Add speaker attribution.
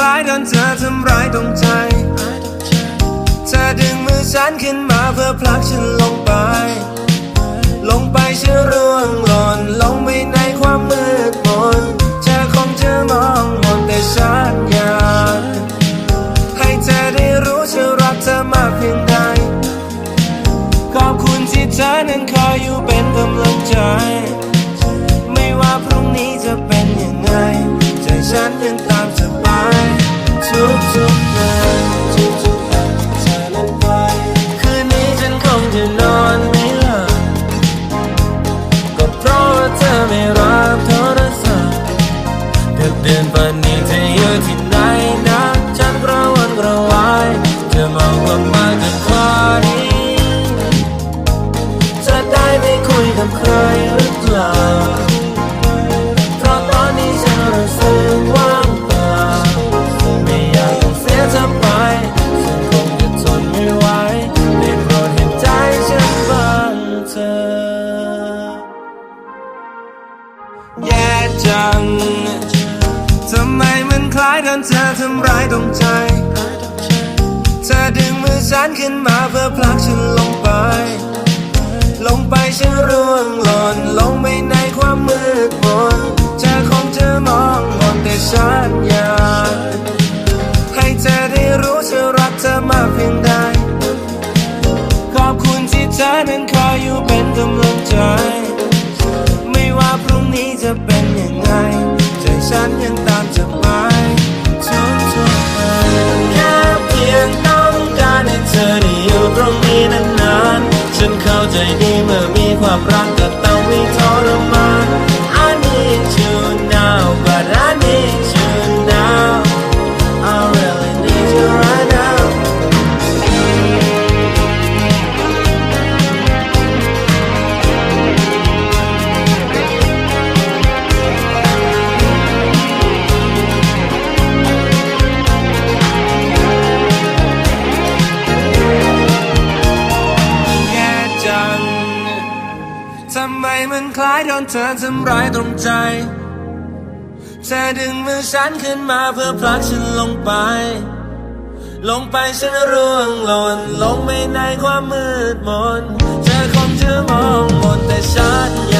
Speaker 1: ล้ายโดนเธอทำร้ายตรงใจ เธอดึงมือฉันขึ้นมาเพื่อพลักฉันลงไป ลงไปเชื่อเรื่องหล่นลงไปในความมืดมนเธอคงจะมองมนแต่ฉันอยากให้เธอได้รู้ฉันรักเธอมากเพียงใดขอบคุณที่เธอนั้นคอยอยู่เป็นกำลังใจ ไม่ว่าพรุ่งนี้จะเป็นยังไงใจฉันยังตามสบาย ทุกๆวันทุกๆวันเธอนั้นไป คืนนี้ฉันคงจะนอนไม่หลับก็เพราะว่าเธอไม่รัก แย่จัง ทำไมมันคล้ายโดนเธอทำร้ายตรงใจ เธอดึงมือฉันขึ้นมาเพื่อผลักฉันลงไป ลงไปฉันร่วงหล่นลงไปในความมืดมนเธอคงจะมองมนแต่ฉันอยากให้เธอได้รู้ฉันรักเธอมากเพียงใดขอบคุณที่เธอนั้นคอยอยู่เป็นกำลังใจ นี้จะเป็นยังไง ใจฉันยังตามจะไปจนจบไปแค่เพียงต้องการให้เธอได้อยู่ตรงนี้นานๆ ฉันเข้าใจดีเมื่อมีความรักก็ตำไมมันคล้ายโดนเธอทำร้ายตรงใจ เธอดึงมือฉันขึ้นมาเพื่อผลักฉันลงไป ลงไปฉันร่วงหล่นลงไปในความมืดมน เธอคงจะมองมนแต่ฉันยัง